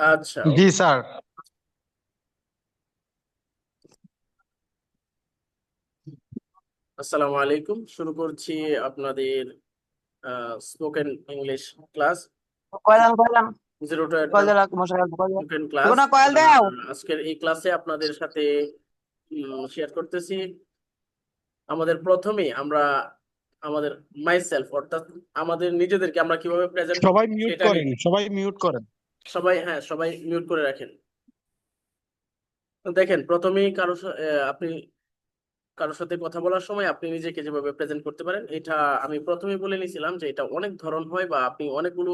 আচ্ছা জি স্যার। আসসালামু আলাইকুম। শুরু করছি আপনাদের spoken English class zero two spoken class কোনো কয়েল দাও। আজকের এই ক্লাসে আপনাদের সাথে শেয়ার করতেছি। আমাদের প্রথমেই আমরা আমাদের মাইসেলফ অর্থাৎ আমাদের নিজেদেরকে আমরা কীভাবে প্রেজেন্ট সবাই মিউট করেন সবাই মিউট করেন। সবাই হ্যাঁ সবাই মিউট করে রাখেন। দেখেন, প্রথমেই কারও আপনি কারোর সাথে কথা বলার সময় আপনি নিজেকে যেভাবে প্রেজেন্ট করতে পারেন, এটা আমি প্রথমেই বলে নিয়েছিলাম যে এটা অনেক ধরন হয় বা আপনি অনেকগুলো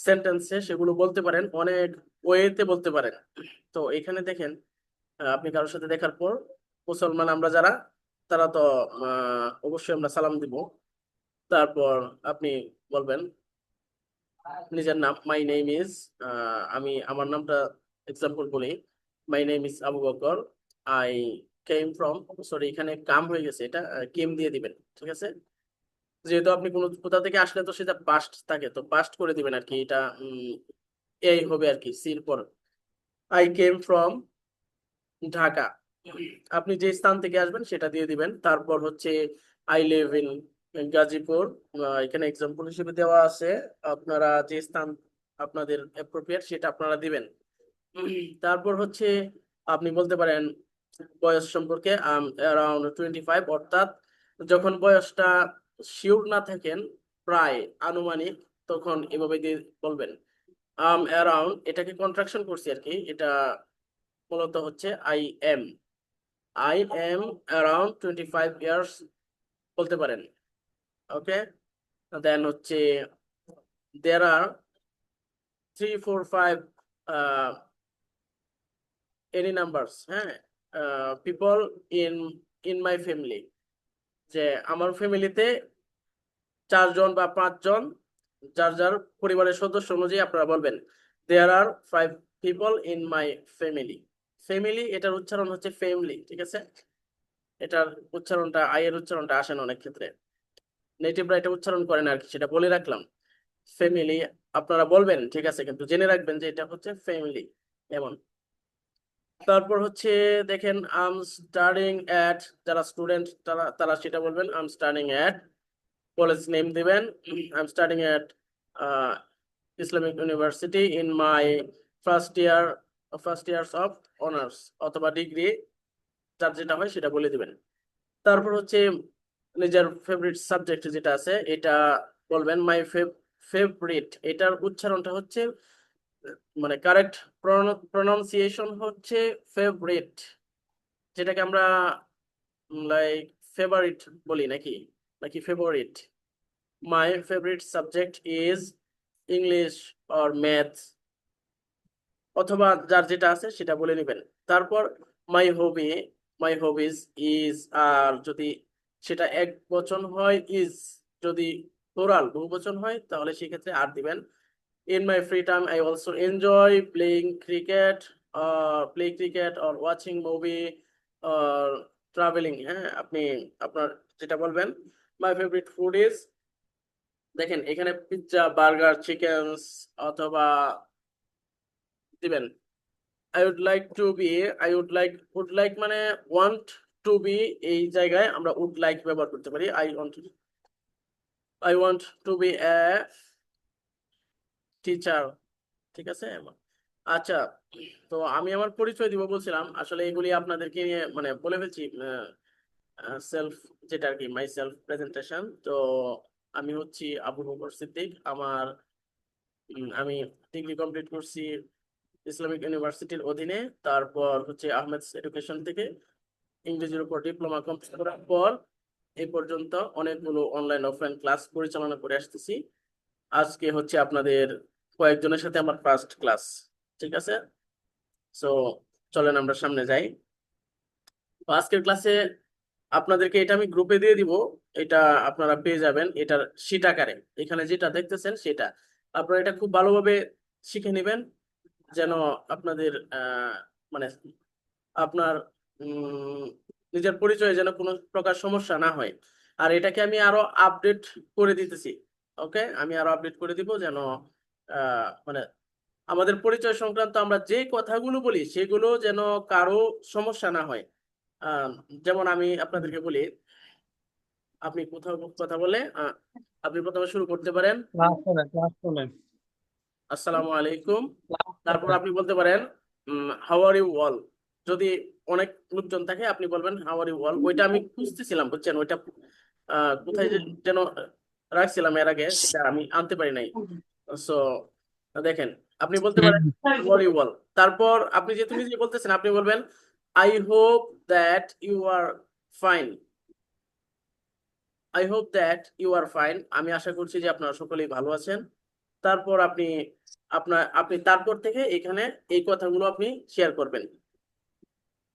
সেন্টেন্সে সেগুলো বলতে পারেন, অনেক ওয়েতে বলতে পারেন। তো এখানে দেখেন আপনি কারোর সাথে দেখার পর মুসলমান আমরা যারা, তারা তো অবশ্যই আমরা সালাম দিব। তারপর আপনি বলবেন নিজের নাম মাই নেম ইজ আমি আমার নামটা এক্সাম্পল বলি। My name is Abu Bakar I came from sorry এখানে কাম হয়ে গেছে। এটা কেম দিয়ে দিবেন, ঠিক আছে? যেহেতু আপনি কোনো কোথা থেকে আসলে তো সেটা পাস্ট থাকে, তো পাস্ট করে দিবেন আর কি। এটা এই হবে আর কি সির পর। I came from Dhaka. আপনি যে স্থান থেকে আসবেন, সেটা দিয়ে দিবেন। তারপর হচ্ছে আই লিভ ইন গাজীপুর এখানে এক্সাম্পল হিসেবে দেওয়া আছে। আপনারা যে স্থান আপনাদের অ্যাপ্রোপ্রিয়েট সেটা আপনারা দিবেন। তারপর হচ্ছে আপনি বলতে পারেন বয়স সম্পর্কে অ্যারাউন্ড টোয়েন্টি ফাইভ অর্থাৎ যখন বয়সটা শিওর না থাকেন, প্রায় আনুমানিক, তখন এভাবে দিয়ে বলবেন। আম অ্যারাউন্ড এটাকে কন্ট্রাকশন করছি আর কি, এটা মূলত হচ্ছে I am I am around twenty five years বলতে পারেন। ওকে দেন হচ্ছে there are three four five any numbers হ্যাঁ? People in in my family যে আমার ফ্যামিলিতে চারজন বা পাঁচজন, যার যার পরিবারের সদস্য অনুযায়ী আপনারা বলবেন there are five people in my family family এটার উচ্চারণ হচ্ছে ফ্যামিলি ঠিক আছে? এটার উচ্চারণটা, আয়ের উচ্চারণটা আসে না অনেক ক্ষেত্রে। নেটিভরা এটা উচ্চারণ করে না আর কি, সেটা বলে রাখলাম। ফ্যামিলি আপনারা বলবেন, ঠিক আছে, কিন্তু জেনে রাখবেন যে এটা হচ্ছে ফ্যামিলি এমন। তারপর হচ্ছে দেখেন আম স্টাডিং অ্যাট যারা স্টুডেন্ট তারা তারা সেটা বলবেন am studying at college name দিবেন। Am studying at Islamic university in my first year first years of honours অথবা ডিগ্রি যার যেটা হয় সেটা বলে দিবেন। তারপর হচ্ছে নিজের ফেভারিট সাবজেক্ট যেটা আছে, এটা বলবেন মাই ফেভারিট এটার উচ্চারণটা হচ্ছে মানে কারেক্ট প্রনাউন্সিয়েশন হচ্ছে ফেভারিট যেটাকে আমরা লাইক ফেভারিট বলি নাকি? নাকি favourite my favourite subject is English or math অথবা যার যেটা আছে সেটা বলে নেবেন। তারপর মাই হবি মাই হবিজ ইজ আর যদি সেটা এক বচন হয় ইজ যদি প্লোরাল বহু বচন হয়, তাহলে সেক্ষেত্রে আর দিবেন। In my free time I also enjoy playing cricket play cricket or watching movie travelling হ্যাঁ? আপনি আপনার যেটা বলবেন। মাই ফেভারিট ফুড ইজ দেখেন, এখানে পিৎজা বার্গার চিকেনস অথবা দিবেন। I would like to be I would like would like মানে ওয়ান্ট টু বি এই জায়গায় আমরা উড লাইক ব্যবহার করতে পারি। I want I want to be a teacher ঠিক আছে? আচ্ছা তো আমি আমার পরিচয় দিব বলছিলাম। আসলে এগুলি আপনাদেরকে নিয়ে মানে বলে ফেলছি সেলফ যেটা আর কি মাই সেলফ প্রেজেন্টেশন তো আমি হচ্ছি আবু বকর সিদ্দিক। আমার আমি ডিগ্রি কমপ্লিট করছি ইসলামিক ইউনিভার্সিটির অধীনে। তারপর হচ্ছে আহমেদ এডুকেশন থেকে। ইংরেজির উপর ডিপ্লোমা কমপ্লিট করার পর এই পর্যন্ত অনেকগুলো অনলাইন অফলাইন ক্লাস পরিচালনা করে আসতেছি। আজকে হচ্ছে আপনাদের কয়েকজনের সাথে আমার ফার্স্ট ক্লাস ঠিক আছে? সো চলেন আমরা সামনে যাই। আজকের ক্লাসে আপনাদেরকে এটা আমি গ্রুপে দিয়ে দিব, এটা আপনারা পেয়ে যাবেন, এটার শীট আকারে। এখানে যেটা দেখতেছেন সেটা। আপনারা এটা খুব ভালোভাবে শিখে নেবেন, যেন আপনাদের মানে আপনার নিজের পরিচয়ে যেন কোনো প্রকার সমস্যা না হয়। আর এটাকে আমি আরও আপডেট করে দিতেছি ওকে আমি আরও আপডেট করে দিব যেন মানে আমাদের পরিচয় সংক্রান্ত আমরা যে কথাগুলো বলি সেগুলো যেন কারও সমস্যা না হয়। যেমন আমি আপনাদেরকে বলি আপনি কোথাও কথা বলে আপনি প্রথমে শুরু করতে পারেন। আসসালামু আলাইকুম। তারপর আপনি বলতে পারেন হাউ আর ইউ অল যদি অনেক লোকজন থাকে, আপনি বলবেন হাউ আর ইউ অল ওইটা আমি খুঁজতেছিলাম, বুঝছেন? ওইটা কোথায় যেন রাখছিলাম এর আগে, সেটা আমি আনতে পারি নাই। সো দেখেন, আপনি বলতে পারেন আর ইউ তারপর আপনি যেহেতু নিজে বলতেছেন, আপনি বলবেন I hope that you are fine I hope that you are fine আমি আশা করছি যে আপনারা সকলেই ভালো আছেন। তারপর আপনি, আপনার, আপনি তারপর থেকে এখানে এই কথাগুলো আপনি শেয়ার করবেন।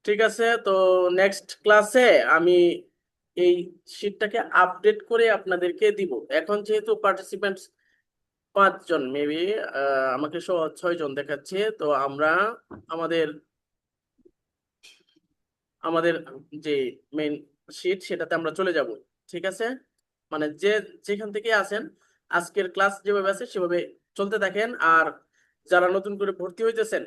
ঠিক আছে, তো নেক্সট ক্লাসে আমি এই শিটটাকে আপডেট করে আপনাদেরকে দিব। এখন যেহেতু পার্টিসিপেন্টস পাঁচজন মেবি আমাকে সহ ছয় জন দেখাচ্ছে, তো আমরা আমাদের আমাদের যে মেইন শিট সেটাতে আমরা চলে যাব, ঠিক আছে? মানে যে যেখান থেকে আসেন আজকের ক্লাস যেভাবে আছে, সেভাবে চলতে থাকেন। আর যারা নতুন করে ভর্তি হইতেছেন,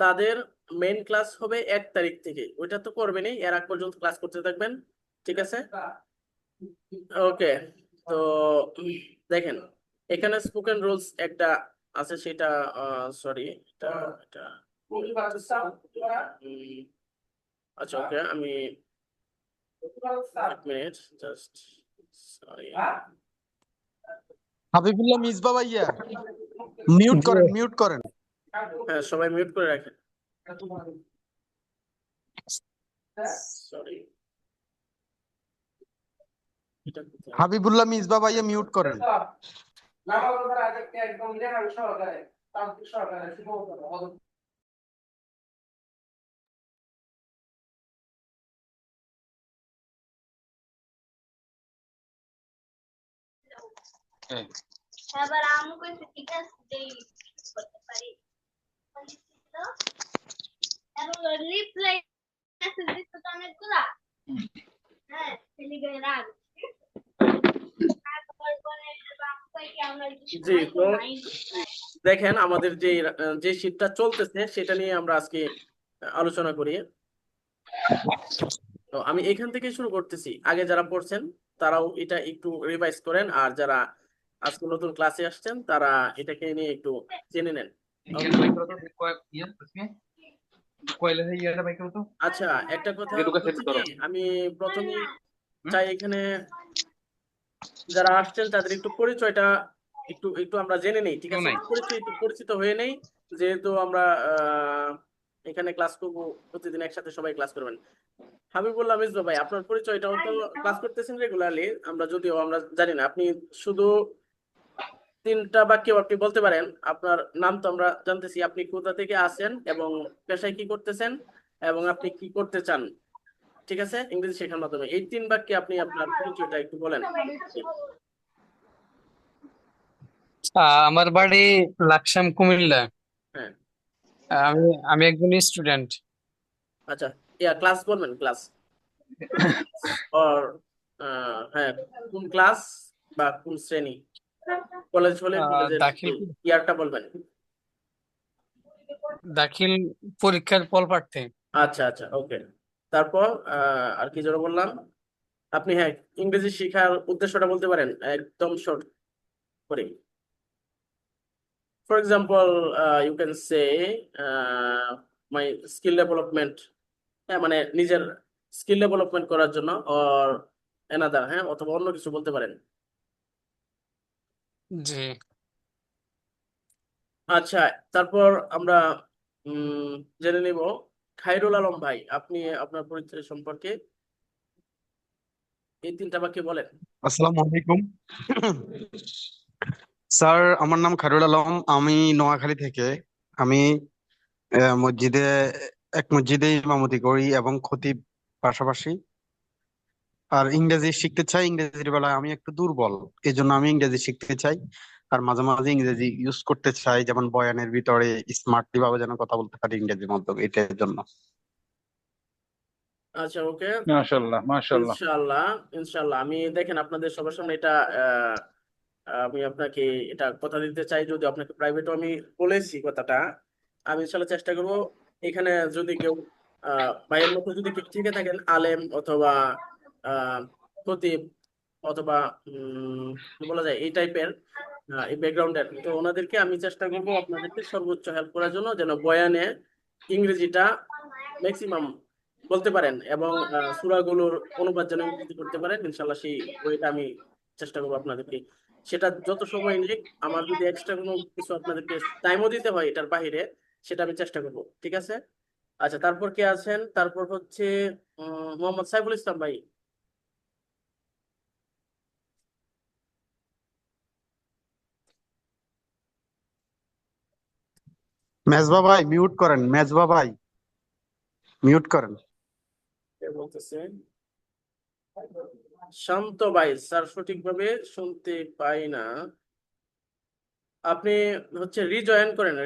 তাদের মেইন ক্লাস হবে এক তারিখ থেকে। ওইটা তো করবেনই এর আগ পর্যন্ত ক্লাস করতে থাকবেন ঠিক আছে? ওকে তো দেখেন এখানে স্পোকেন রুলস একটা আছে সেটা সরি এটা এটা আচ্ছা ওকে আমি এক minute just sorry Habibullah Misba ভাইয়া মিউট করেন মিউট করেন। হ্যাঁ সবাই মিউট করে রাখেন। হাবিবুল্লাহ মিসবা ভাইয়া মিউট করেন। এবার আমি কইছি ঠিক দেই করতে পারি। জি, তো দেখেন আমাদের যে যে শীটটা চলতেছে সেটা নিয়ে আমরা আজকে আলোচনা করি। তো আমি এখান থেকে শুরু করতেছি। আগে যারা পড়ছেন তারাও এটা একটু রিভাইজ করেন আর যারা আজকে নতুন ক্লাসে আসছেন তারা এটাকে নিয়ে একটু জেনে নেন। আচ্ছা একটা কথা আমি প্রথমে চাই এখানে যারা আসছেন তাদের একটু পরিচয়টা একটু একটু আমরা জেনে নেই ঠিক আছে? একটু পরিচিত হয়ে নেই যেহেতু আমরা আহ, এখানে ক্লাস করব প্রতিদিন একসাথে সবাই ক্লাস করবেন। হাবিবুল্লাহ মিসবা ভাই আপনার পরিচয়টাও তো ক্লাস করতেছেন রেগুলারলি আমরা যদিও আমরা জানি না আপনি শুধু তিনটা বাক্য আপনি বলতে পারেন আপনার নাম তো আমরা জানতেছি আপনি কোথা থেকে আসেন এবং পেশায় কি করতেছেন এবং আপনি কি করতে চান? ঠিক আছে? ইংরেজি শেখার মাধ্যমে। এই তিন বাক্যে আপনি আপনার পরিচয়টা একটু বলেন। আমার বাড়ি লাকসাম কুমিল্লা। হ্যাঁ। আমি আমি একজন স্টুডেন্ট। আচ্ছা ইয়া ক্লাস বলবেন ক্লাস? অর হ্যাঁ কোন ক্লাস বা কোন শ্রেণি? কলেজ হলে দাখিল ইয়ারটা বলবেন। দাখিল পরীক্ষার ফল প্রার্থী আচ্ছা আচ্ছা ওকে। তারপর আর কি যেন বললাম? আপনি হ্যাঁ ইংরেজি শেখার উদ্দেশ্যটা বলতে পারেন একদম শর্ট করে। For example you can say my skill development হ্যাঁ মানে নিজের স্কিল ডেভেলপমেন্ট করার জন্য অর এনাদার হ্যাঁ অথবা অন্য কিছু বলতে পারেন। জি। আচ্ছা তারপর আমরা উম, জেনে নিব। খায়রুল আলম ভাই আপনি আপনার পরিচয় সম্পর্কে এই তিনটা বাক্য বলেন। আসসালামু আলাইকুম। স্যার আমার নাম খায়রুল আলম। আমি নোয়াখালী থেকে। আমি আহ, মসজিদে এক মসজিদে ইমামতি করি এবং খতিব পাশাপাশি আর ইংরেজি শিখতে চাই ইংরেজির বেলায় আমি একটু দুর্বল এই জন্য আমি ইংরেজি শিখতে চাই। আর মাঝে মাঝে ইংরেজি ইউজ করতে চাই যেমন বয়ানের ভিতরে স্মার্টলি ভাবে যেন কথা বলতে পারি ইংরেজির মাধ্যমে এটার জন্য। আচ্ছা ওকে। মাশাল্লাহ মাশাল্লাহ ইনশাআল্লাহ ইনশাআল্লাহ। আমি দেখেন আপনাদের সবার সামনে এটা আহ, আমি আপনাকে এটা কথা দিতে চাই যদি আপনাকে প্রাইভেটও আমি বলেছি কথাটা আমি ইনশাল্লাহ চেষ্টা করব। এখানে যদি কেউ আহ ভাইয়ের মতো যদি কেউ থেকে থাকেন আলেম অথবা খতিব অথবা বলা যায়, এই টাইপের এই ব্যাকগ্রাউন্ডের তো ওনাদেরকে আমি চেষ্টা করব আপনাদেরকে সর্বোচ্চ হেল্প করার জন্য যেন বয়ানে ইংরেজিটা ম্যাক্সিমাম বলতে পারেন এবং সূরাগুলোর অনুবাদ যেন করতে পারেন। ইনশাল্লাহ সেই বইটা আমি চেষ্টা করব আপনাদেরকে। সেটা যত সময় নিক, আমার যদি এক্সট্রা কোনো কিছু আপনাদেরকে টাইমও দিতে হয় এটার বাইরে সেটা আমি চেষ্টা করব। ঠিক আছে? আচ্ছা তারপর কে আছেন? তারপর হচ্ছে মোহাম্মদ সাইফুল ইসলাম ভাই। মেজবা ভাই মিউট করেন, মেজবা ভাই। মিউট করেন। শান্ত ভাই, স্যার সঠিকভাবে শুনতে পাই না। আপনি হচ্ছে রিজয়েন করেন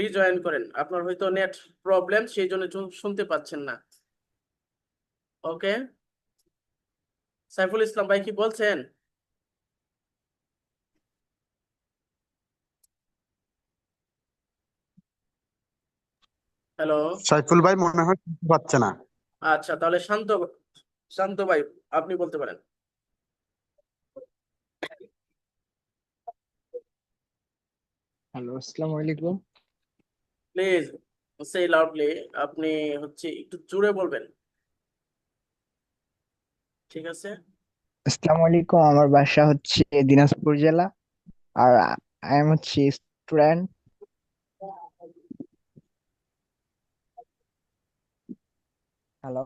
রিজয়েন করেন। আপনার হয়তো নেট প্রবলেম সেই জন্য শুনতে পাচ্ছেন না। ওকে সাইফুল ইসলাম ভাই কি বলছেন? হ্যালো। সাইফুল ভাই মনে হয় পাচ্ছে না। আচ্ছা তাহলে শান্ত শান্ত ভাই আপনি বলতে পারেন। হ্যালো আসসালামু আলাইকুম। প্লিজ সে লাউডলি আপনি হচ্ছে একটু জোরে বলবেন। ঠিক আছে? আসসালামু আলাইকুম আমার বাসা হচ্ছে দিনাজপুর জেলা। আর আই এম হচ্ছে স্টুডেন্ট হ্যালো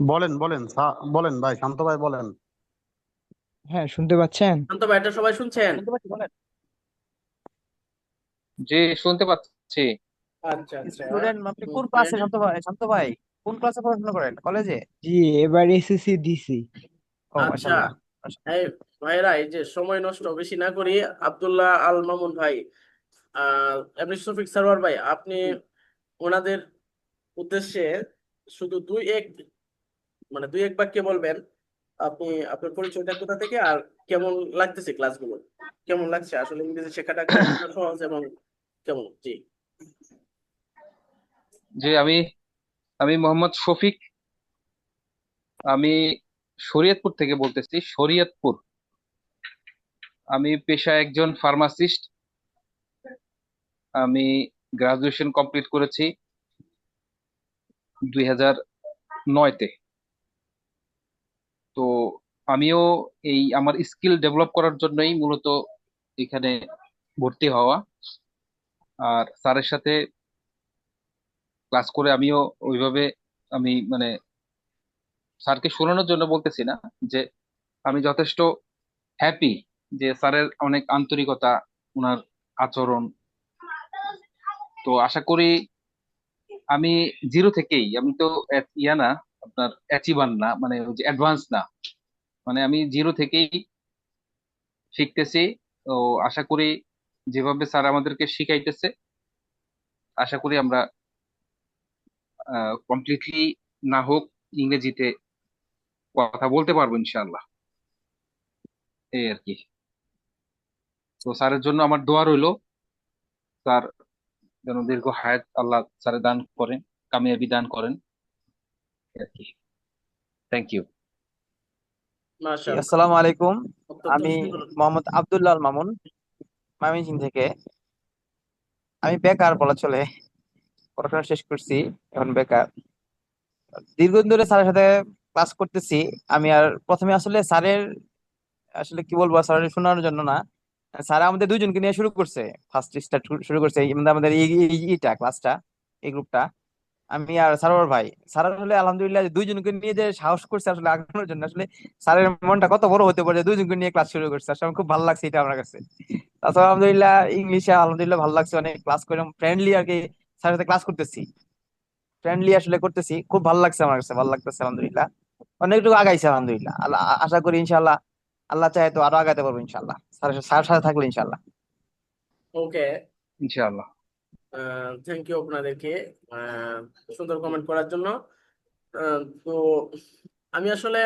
বলেন বলেন বলেন ভাই শান্ত ভাই বলেন। হ্যাঁ শুনতে পাচ্ছেন? শান্ত ভাই এটা সবাই শুনছেন? জি শুনতে পাচ্ছি। আচ্ছা আচ্ছা। স্টুডেন্ট আপনি কোন ক্লাসে শান্ত ভাই শান্ত ভাই কোন ক্লাসে পড়াশোনা করেন? কলেজে? জি এবার এসএসসি দিছি আচ্ছা। এই ভাইরা এই যে সময় নষ্ট বেশি না করি। আব্দুল্লাহ আল মামুন ভাই আহ এমনি শফিক সারোয়ার ভাই আপনি ওনাদের উদ্দেশ্যে শুধু দুই এক মানে দুই এক বাক্যে বলবেন আপনি আপনার পরিচয়টা কোথা থেকে আর কেমন লাগতেছে ক্লাসগুলো? কেমন লাগছে? আসলে ইংরেজি শেখাটা সহজ এবং কেমন? জি। জি আমি আমি মোহাম্মদ শফিক। আমি শরীয়তপুর থেকে বলতেছি, শরীয়তপুর। আমি পেশায় একজন ফার্মাসিস্ট আমি গ্রাজুয়েশন কমপ্লিট করেছি দুই হাজার তো আমিও এই আমার স্কিল ডেভেলপ করার জন্যই মূলত এখানে ভর্তি হওয়া। আর স্যারের সাথে ক্লাস করে আমিও ওইভাবে আমি মানে স্যারকে শোনানোর জন্য বলতেছি না যে আমি যথেষ্ট হ্যাপি যে স্যারের অনেক আন্তরিকতা ওনার আচরণ। তো আশা করি আমি জিরো থেকেই, আমি তো ইয়া না, আপনার অ্যাচিভার না মানে অ্যাডভান্স না। মানে আমি জিরো থেকেই শিখতেছি। তো আশা করি যেভাবে স্যার আমাদেরকে শিখাইতেছে, আশা করি আমরা কমপ্লিটলি না হোক ইংরেজিতে কথা বলতে পারব ইনশাআল্লাহ। এই আর কি। তো স্যারের জন্য আমার দোয়া রইল। স্যার যেন দীর্ঘ হায়াত আল্লাহ স্যারের দান করেন কামিয়াবি দান করেন। আর কি। থ্যাংক ইউ মাশাআল্লাহ। আসসালামু আলাইকুম। আমি মোহাম্মদ আব্দুল্লাহ মামুন ময়মনসিংহ থেকে। আমি বেকার বলা চলে। পড়াশোনা শেষ করছি এখন বেকার। দীর্ঘদিন ধরে স্যারের সাথে ক্লাস করতেছি। আমি আর প্রথমে আসলে স্যারের, আসলে কি বলব স্যারের শোনানোর জন্য না। স্যার আমাদের দুইজনকে নিয়ে শুরু করছে। ফার্স্ট স্টার্ট শুরু করছে। আমাদের এই এই- এইটা ক্লাসটা এই গ্রুপটা আমি আর সারোয়ার ভাই। স্যার আসলে আলহামদুলিল্লাহ দুইজনকে নিয়ে যে সাহস করছে আসলে আগানোর জন্য, আসলে স্যারের মনটা কত বড় হতে পারে দুইজনকে নিয়ে ক্লাস শুরু করছে। আসলে খুব ভালো লাগছে এটা আমার কাছে। তাছাড়া আলহামদুলিল্লাহ ইংলিশে আলহামদুলিল্লাহ ভালো লাগছে অনেক। ক্লাস করে ফ্রেন্ডলি আর কি স্যারের সাথে ক্লাস করতেছি। ফ্রেন্ডলি আসলে করতেছি। খুব ভালো লাগছে আমার কাছে, ভালো লাগতেছে আলহামদুলিল্লাহ। অনেকটুকু আগাইছে আলহামদুলিল্লাহ। আল্লাহ আশা করি ইনশাল্লাহ আল্লাহ চাহে তো আরও আগাতে পারব ইনশাআল্লাহ। স্যারের স্যারের সাথে থাকলে ইনশাআল্লাহ। ওকে। ইনশাআল্লাহ। থ্যাংক ইউ আপনাদেরকে। আহ, সুন্দর কমেন্ট করার জন্য। আহ, তো আমি আসলে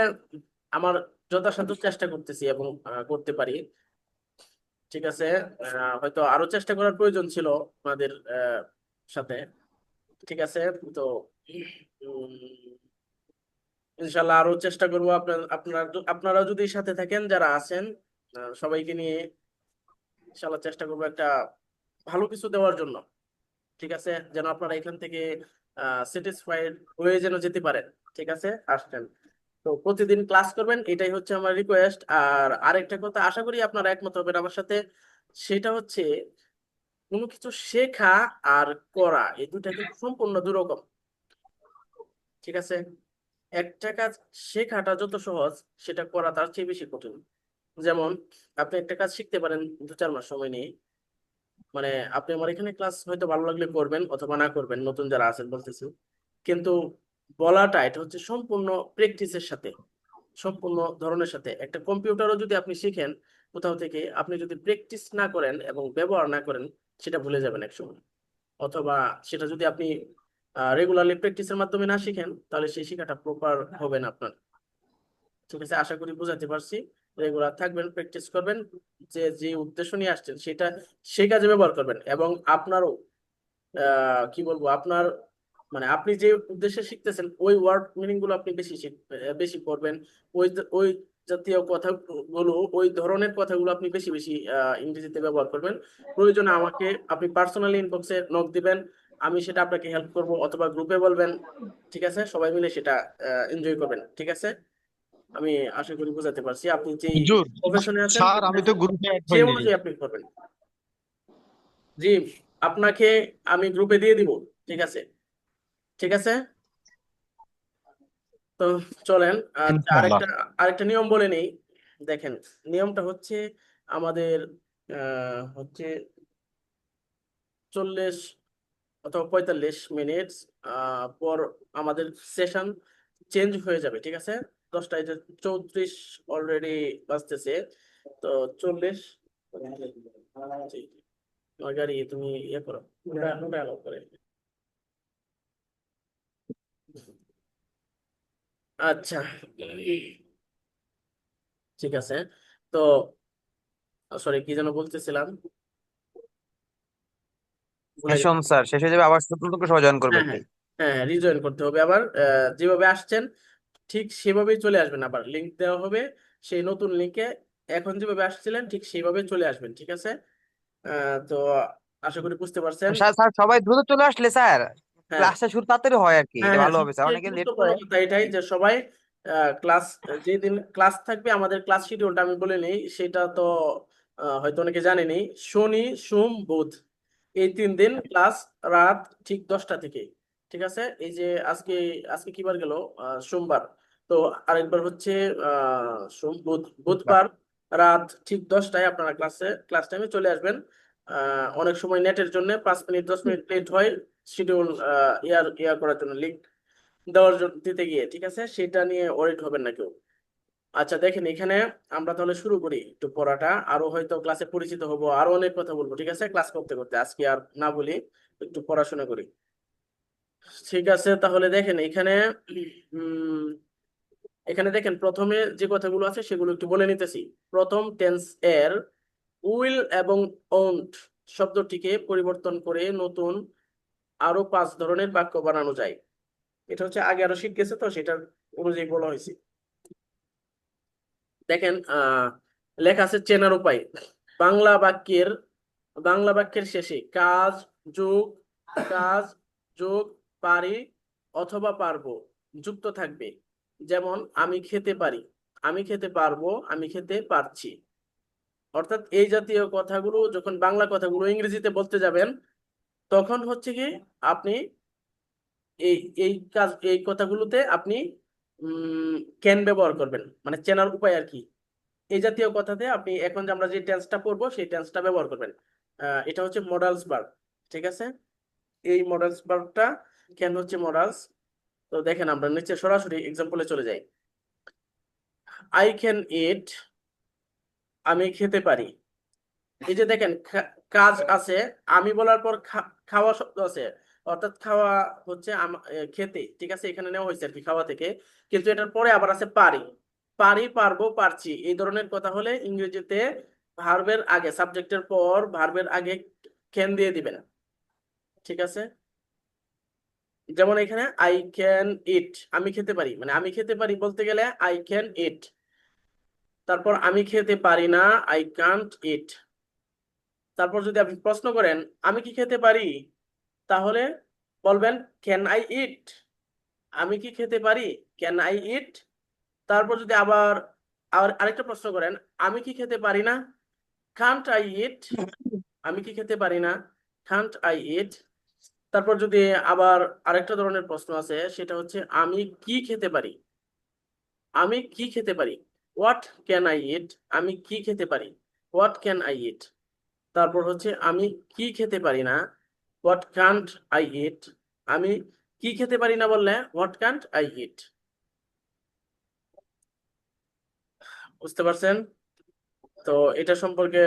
আমার যথাসাধ্য চেষ্টা করতেছি এবং করতে পারি। ঠিক আছে? আহ, হয়তো আরও চেষ্টা করার প্রয়োজন ছিল আমাদের আহ, সাথে। ঠিক আছে? তো উম, ইনশাল্লাহ আরও চেষ্টা করব আপনার আপনার আপনারা যদি সাথে থাকেন, যারা আছেন সবাইকে নিয়ে ইনশাল্লাহ চেষ্টা করব একটা ভালো কিছু দেওয়ার জন্য। ঠিক আছে? যেন আপনারা এখান থেকে স্যাটিসফাইড হয়ে যেন যেতে পারেন। ঠিক আছে? আসছেন। তো প্রতিদিন ক্লাস করবেন, এটাই হচ্ছে আমার রিকোয়েস্ট আর আরেকটা কথা, আশা করি আপনারা একমত হবেন আমার সাথে। সেটা হচ্ছে, কোনো কিছু শেখা আর করা, এই দুটা কিন্তু সম্পূর্ণ দুরকম। ঠিক আছে? একটা কাজ শেখাটা যত সহজ, সেটা করা তার চেয়ে বেশি কঠিন। যেমন, আপনি একটা কাজ শিখতে পারেন দু চার মাস সময় নিয়ে। মানে আপনি আমার এখানে ক্লাস হয়তো ভালো লাগলে করবেন অথবা না করবেন, নতুন যারা আছেন বলতেছি। কিন্তু বলাটা, এটা হচ্ছে সম্পূর্ণ প্র্যাকটিসের সাথে, সম্পূর্ণ ধরনের সাথে। একটা কম্পিউটারও যদি আপনি শিখেন, কোথাও থেকে আপনি যদি প্র্যাকটিস না করেন এবং ব্যবহার না করেন, সেটা ভুলে যাবেন একসময়। অথবা সেটা যদি আপনি রেগুলারলি প্র্যাকটিসের মাধ্যমে না শিখেন, তাহলে সেই শেখাটা প্রপার হবে না আপনার। ঠিক আছে? আশা করি বোঝাতে পারছি। রেগুলার থাকবেন প্র্যাকটিস করবেন, যে যে উদ্দেশ্য নিয়ে আসছেন, সেটা, সেই কাজে ব্যবহার করবেন। এবং আপনারও কি বলব, আপনার মানে আপনি যে উদ্দেশ্যে শিখতেছেন, ওই ওয়ার্ড মিনিংগুলো আপনি বেশি বেশি পড়বেন। ওই ওই জাতীয় কথাগুলো, ওই ধরনের কথাগুলো আপনি বেশি বেশি ইংরেজিতে ব্যবহার করবেন। প্রয়োজনে আমাকে, আপনি পার্সোনালি ইনবক্সে নক দিবেন। আমি সেটা আপনাকে হেল্প করব অথবা গ্রুপে বলবেন ঠিক আছে? সবাই মিলে সেটা এনজয় করবেন ঠিক আছে? আমি আশা করি বোঝাতে পারছি। আপনি যে প্রফেশনে আছেন স্যার আমি তো গ্রুপে অ্যাড সেই হইনি। অনুযায়ী আপনি করবেন। জি আপনাকে আমি গ্রুপে দিয়ে দিব ঠিক আছে? ঠিক আছে? তো চলেন আচ্ছা আরেকটা আরেকটা নিয়ম বলে নেই। দেখেন নিয়মটা হচ্ছে আমাদের আহ, হচ্ছে চল্লিশ অথবা পঁয়তাল্লিশ মিনিট পর আমাদের সেশন চেঞ্জ হয়ে যাবে, ঠিক আছে? দশটায় চৌত্রিশ অলরেডি বাজতেছে, তো চল্লিশ গাড়ি তুমি ইয়ে করো করে। আচ্ছা ঠিক আছে। তো সরি কি যেন বলতেছিলাম। সেশন স্যার শেষ হয়ে যাবে আবার নতুন করে সবাই জয়েন করবে হ্যাঁ হ্যাঁ হ্যাঁ রিজয়েন করতে হবে আবার। যেভাবে আসছেন ঠিক সেভাবেই চলে আসবেন আবার। লিংক দেওয়া হবে সেই নতুন লিংকে এখন যেভাবে আসছিলেন ঠিক সেইভাবে চলে আসবেন ঠিক আছে? তো আশা করি বুঝতে পারছেন। স্যার স্যার সবাই দ্রুত চলে আসলে স্যার। হ্যাঁ। ক্লাসটা শুরু তাড়াতাড়ি হয় আর কি হ্যাঁ হ্যাঁ ভালো হবে স্যার। অনেকে লেট করে। এটাই যে সবাই ক্লাস যেদিন ক্লাস থাকবে আমাদের ক্লাস শিডিউলটা আমি বলে নেই সেটা তো হয়তো অনেকে জানেনি শনি সোম বুধ। এই তিন দিন ক্লাস রাত ঠিক দশটা থেকে ঠিক আছে? এই যে আজকে আজকে কি বার গেল সোমবার। তো আরেকবার হচ্ছে বুধবার রাত ঠিক দশটায় আপনারা ক্লাসে ক্লাস টাইমে চলে আসবেন। অনেক সময় নেটের জন্য পাঁচ মিনিট, দশ মিনিট লেট হয় শিডিউল ইয়ার ইয়ার করার জন্য লিঙ্ক দেওয়ার জন্য দিতে গিয়ে, ঠিক আছে? সেটা নিয়ে ওরিড হবেন না কেউ। আচ্ছা দেখেন এখানে আমরা তাহলে শুরু করি একটু পড়াটা। আরও হয়তো ক্লাসে পরিচিত হব, আরও অনেক কথা বলব, ঠিক আছে? ক্লাস করতে করতে, আজকে আর না বলি, একটু পড়াশোনা করি। ঠিক আছে, তাহলে দেখেন এখানে এখানে দেখেন প্রথমে যে কথাগুলো আছে সেগুলো একটু বলে নিতেছি। প্রথম টেন্স এর উইল এবং ওন্ট শব্দটিকে পরিবর্তন করে নতুন আরও পাঁচ ধরনের বাক্য বানানো যায়। এটা হচ্ছে আগে আরও শিখ গেছে তো, সেটার অনুযায়ী বলা হয়েছে। দেখেন লেখা আছে চেনার উপায়। বাংলা বাক্যের বাংলা বাক্যের শেষে কাজ, যোগ কাজ, যোগ, পারি অথবা পারব যুক্ত থাকবে। যেমন, আমি খেতে পারি। আমি খেতে পারব, আমি খেতে পারছি। অর্থাৎ এই জাতীয় কথাগুলো যখন বাংলা কথাগুলো ইংরেজিতে বলতে যাবেন, তখন হচ্ছে কি আপনি এই এই কাজ, এই কথাগুলোতে আপনি ক্যান ব্যবহার করবেন। মানে চেনার উপায় আর কি। এই জাতীয় কথাতে আপনি এখন যে আমরা যে টেন্সটা পড়ব, সেই টেন্সটা ব্যবহার করবেন। এটা হচ্ছে মডালস ভার্ব ঠিক আছে? এই মডালস ভার্বটা কেন হচ্ছে মডালস তো দেখেন আমরা নিচে সরাসরি এক্সাম্পলে চলে যাই। আই ক্যান ইট আমি খেতে পারি। এই যে দেখেন কাজ আছে, আমি বলার পর খাওয়া শব্দ আছে। অর্থাৎ খাওয়া হচ্ছে খেতে, ঠিক আছে? এখানে নেওয়া হয়েছে আর কি খাওয়া থেকে। কিন্তু এটার পরে আবার আছে পারি। পারি, পারব, পারছি। এই ধরনের কথা হলে ইংরেজিতে ভার্বের আগে, সাবজেক্টের পর ভার্বের আগে ক্যান দিয়ে দিবেন। ঠিক আছে? যেমন এখানে আই ক্যান ইট আমি খেতে পারি। মানে আমি খেতে পারি বলতে গেলে আই ক্যান ইট তারপর, আমি খেতে পারি না আই কান্ট ইট তারপর যদি আপনি প্রশ্ন করেন, আমি কি খেতে পারি? তাহলে বলবেন ক্যান আই ইট আমি কি খেতে পারি? ক্যান আই ইট তারপর যদি আবার আর আরেকটা প্রশ্ন করেন, আমি কি খেতে পারি না? কান্ট আই ইট আমি কি খেতে পারি না? কান্ট আই ইট তারপর যদি আবার আরেকটা ধরনের প্রশ্ন আছে, সেটা হচ্ছে, আমি কি খেতে পারি? আমি কি খেতে পারি? হোয়াট ক্যান আই ইট আমি কি খেতে পারি? হোয়াট ক্যান আই ইট তারপর হচ্ছে, আমি কি খেতে পারি না? হোয়াট কান্ট আই ইট আমি কি খেতে পারি না বললে? হোয়াট কান্ট আই ইট বুঝতে পারছেন? তো এটা সম্পর্কে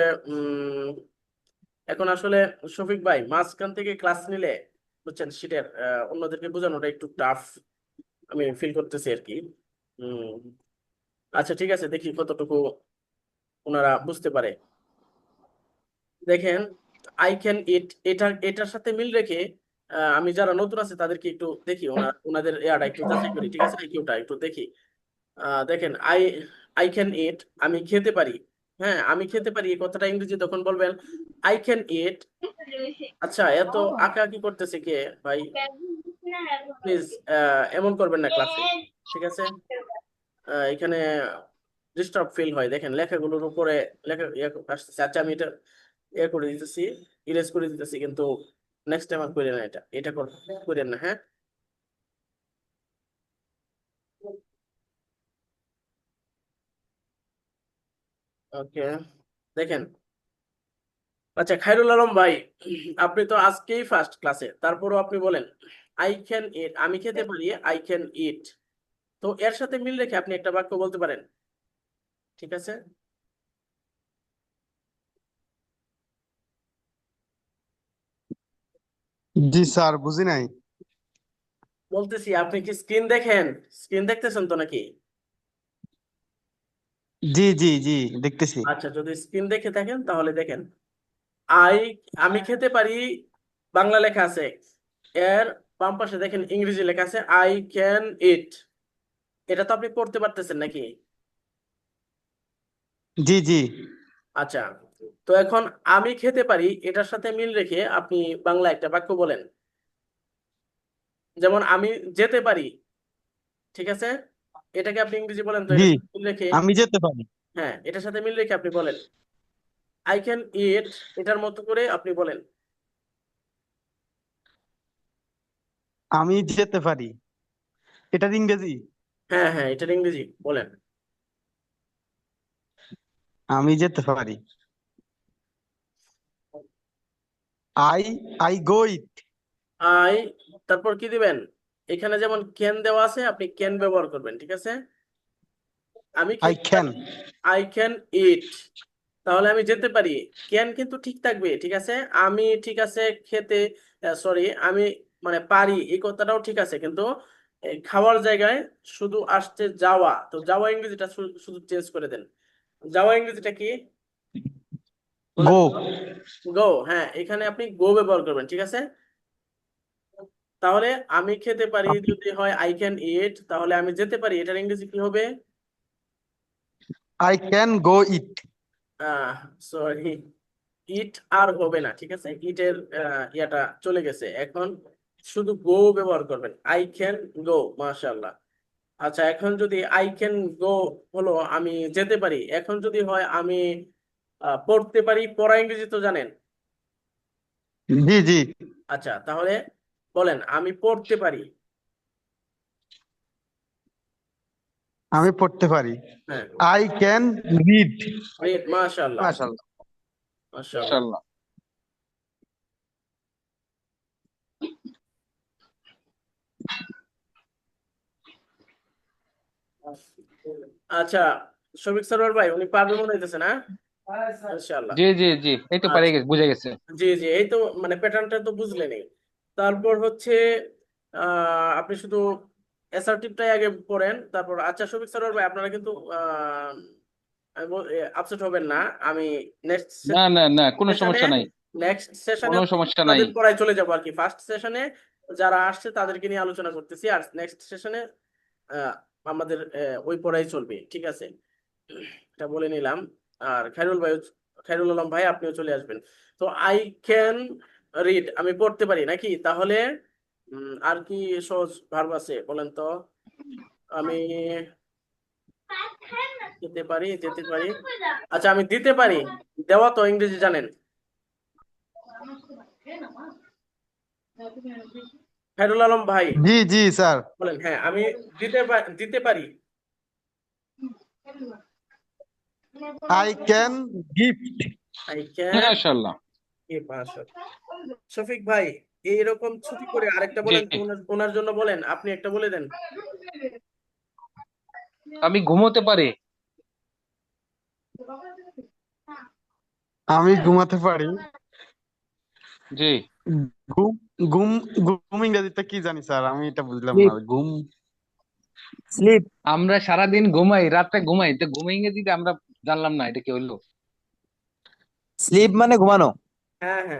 এখন আসলে শফিক ভাই, মাঝখান থেকে ক্লাস নিলে, বুঝছেন, সেটার অন্যদেরকে বোঝানোটা একটু টাফ আমি ফিল করতেছি আর কি আচ্ছা ঠিক আছে, দেখি কতটুকু ওনারা বুঝতে পারে। দেখেন আই ক্যান ইট এটা এটার সাথে মিল রেখে আমি যারা নতুন আছে তাদেরকে একটু দেখি ওনাদের ইয়াটা একটু যাচাই করি, ঠিক আছে? আইকিউটা একটু দেখি। দেখেন আই আই ক্যান ইট আমি খেতে পারি। হ্যাঁ আমি খেতে পারি, এই কথাটা ইংরেজি তখন বলবেন আই ক্যান ইট আচ্ছা এত আঁকাআঁকি করতেছে কে ভাই? প্লিজ এমন করবেন না ক্লাসে ঠিক আছে? এখানে ডিস্টার্ব ফিল হয়। দেখেন, লেখাগুলোর উপরে লেখা আসতেছে। আচ্ছা আমি এটা ইয়ে করে দিতেছি ইরেজ করে দিতেছি, কিন্তু নেক্সট টাইম আর করেন না এটা। এটা কর- করেন না হ্যাঁ? ওকে, দেখেন। আচ্ছা খায়রুল আলম ভাই, আপনি তো আজকেই ফার্স্ট ক্লাসে তারপরও আপনি বলেন আই ক্যান ইট আমি খেতে পারি আই ক্যান ইট তো এর সাথে মিল রেখে আপনি একটা বাক্য বলতে পারেন। ঠিক আছে? জি স্যার বুঝি নাই। বলতেছি আপনি কি স্ক্রিন দেখেন? স্ক্রিন দেখতেছেন তো নাকি? জি জি জি দেখতেছি। আচ্ছা যদি স্ক্রিন দেখে থাকেন তাহলে দেখেন। আই আমি খেতে পারি বাংলা লেখা আছে। এর বাম পাশে দেখেন ইংরেজি লেখা আছে আই ক্যান ইট এটা তো আপনি পড়তে পারতেছেন নাকি? জি জি। আচ্ছা। তো এখন আমি খেতে পারি এটার সাথে মিল রেখে আপনি বাংলা একটা বাক্য বলেন। যেমন আমি যেতে পারি ঠিক আছে? এটাকে আপনি ইংরেজি বলেন তো জি। মিল রেখে। আমি যেতে পারি। হ্যাঁ এটার সাথে মিল রেখে আপনি বলেন। আই ক্যান ইট এটার মতো করে আপনি বলেন। আমি যেতে পারি। এটার ইংরেজি? হ্যাঁ হ্যাঁ এটার ইংরেজি বলেন। আমি যেতে পারি। I I go it I তারপর কি দিবেন? এখানে যেমন ক্যান দেওয়া আছে আপনি ক্যান ব্যবহার করবেন ঠিক আছে? আমি I can I can it তাহলে আমি যেতে পারি। ক্যান কিন্তু ঠিক থাকবে ঠিক আছে? আমি ঠিক আছে খেতে সরি আমি মানে পারি এই কথাটাও ঠিক আছে কিন্তু খাওয়ার জায়গায় শুধু আসছে যাওয়া। তো যাওয়া ইংরেজিটা শুধু চেঞ্জ করে দেন। যাওয়া ইংরেজিটা কি? গো গো হ্যাঁ এখানে আপনি গো ব্যবহার করবেন ঠিক আছে? তাহলে আমি খেতে পারি যদি হয় আই ক্যান ইট তাহলে আমি যেতে পারি এটার ইংরেজি কি হবে? I can go it sorry it আর হবে না ঠিক আছে? ইটের ইয়াটা চলে গেছে এখন শুধু গো ব্যবহার করবেন আই ক্যান গো মাশাআল্লাহ। আচ্ছা এখন যদি আই ক্যান গো হলো আমি যেতে পারি এখন যদি হয় আমি পড়তে পারি পড়া ইংরেজি তো জানেন? জি জি। আচ্ছা তাহলে বলেন আমি পড়তে পারি? আমি পড়তে পারি। হ্যাঁ। আই ক্যান রিড রিড মাশাআল্লাহ। মাশাআল্লাহ। মাশাআল্লাহ। আচ্ছা শফিক সরোয়ার ভাই উনি পারবে মনে হইতেছে না ইনশাআল্লাহ। জি জি জি এই তো আচ্ছা। পারে গেছে বুঝে গেছে। জি জি এই তো মানে প্যাটার্নটা তো বুঝলেনই। তারপর হচ্ছে আপনি শুধু অ্যাসার্টিভটাই আগে পড়েন তারপর আচ্ছা শফিক স্যার ভাই আপনারা কিন্তু আপসেট হবেন না আমি নেক্সট না না না কোনো সমস্যা নাই। নেক্সট সেশনে কোনো সমস্যা নাই। পড়ায় চলে যাব আর কি ফার্স্ট সেশনে যারা আসছে তাদেরকে নিয়ে আলোচনা করতেছি আর নেক্সট সেশনে আমাদের ওই পড়াই চলবে ঠিক আছে? এটা বলে নিলাম। আর খায়রুল ভাই খায়রুল আলম ভাই আপনিও চলে আসবেন। তো আই ক্যান রিড আমি পড়তে পারি নাকি? তাহলে আর কি সহজ ভার্ব আছে বলেন তো? আমি যেতে পারি যেতে পারি। আচ্ছা আমি দিতে পারি। দেওয়া তো ইংরেজি জানেন। খায়রুল আলম ভাই। জি জি স্যার। বলেন হ্যাঁ আমি দিতে দিতে পারি। I can gift I can মাশাআল্লাহ। শফিক ভাই এইরকম ছুটি করে আরেকটা বলেন। ওনার জন্য বলেন আপনি একটা বলে দেন। আমি ঘুমোতে পারি? আমি ঘুমাতে পারি। জি। ঘুম ঘুম ঘুম ইংরেজিতে কি জানি স্যার আমি এটা বুঝলাম Sleep. না ঘুম স্লিপ। আমরা সারাদিন ঘুমাই রাতে ঘুমাই। তো ঘুমাই ইংরেজিতে আমরা জানলাম না এটা কি হইল? স্লিপ মানে ঘুমানো। হ্যাঁ হ্যাঁ।